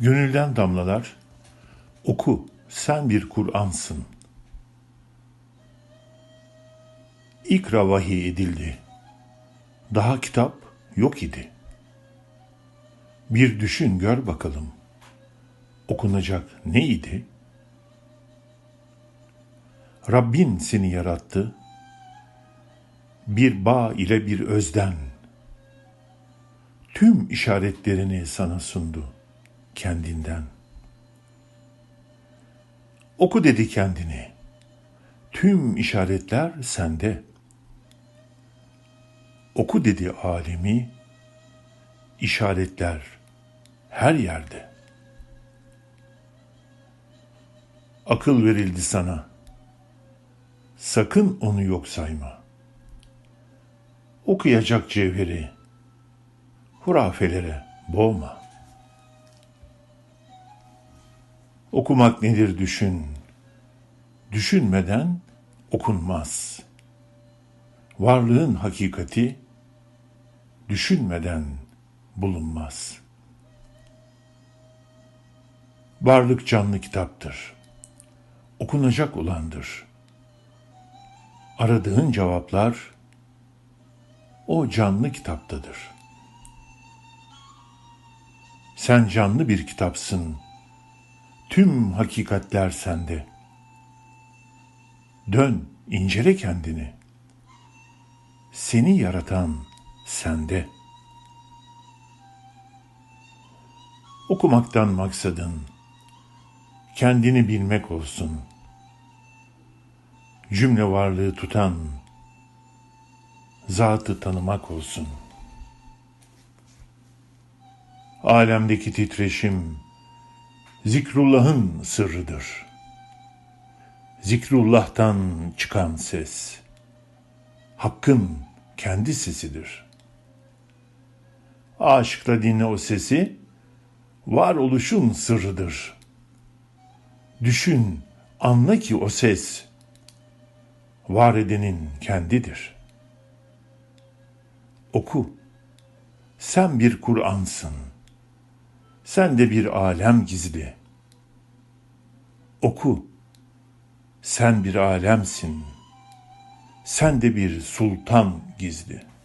Gönülden damlalar, oku sen bir Kur'ansın. İkra vahiy edildi. Daha kitap yok idi. Bir düşün gör bakalım. Okunacak ne idi? Rabbin seni yarattı. Bir bağ ile bir özden. Tüm işaretlerini sana sundu kendinden. Oku dedi kendini. Tüm işaretler sende. Oku dedi alemi. işaretler her yerde. Akıl verildi sana. Sakın onu yok sayma. Okuyacak cevheri hurafelere boğma. Okumak nedir düşün. Düşünmeden okunmaz. Varlığın hakikati düşünmeden bulunmaz. Varlık canlı kitaptır. Okunacak olandır. Aradığın cevaplar o canlı kitaptadır. Sen canlı bir kitapsın. Tüm hakikatler sende. Dön, incele kendini. Seni yaratan sende. Okumaktan maksadın kendini bilmek olsun. Cümle varlığı tutan zatı tanımak olsun. Alemdeki titreşim zikrullah'ın sırrıdır. Zikrullah'tan çıkan ses Hakk'ın kendi sesidir. Aşıkla dinle o sesi varoluşun sırrıdır. Düşün, anla ki o ses var edenin kendidir. Oku, sen bir Kur'ansın. Sen de bir alem gizli. Oku, sen bir alemsin. Sen de bir sultan gizli.''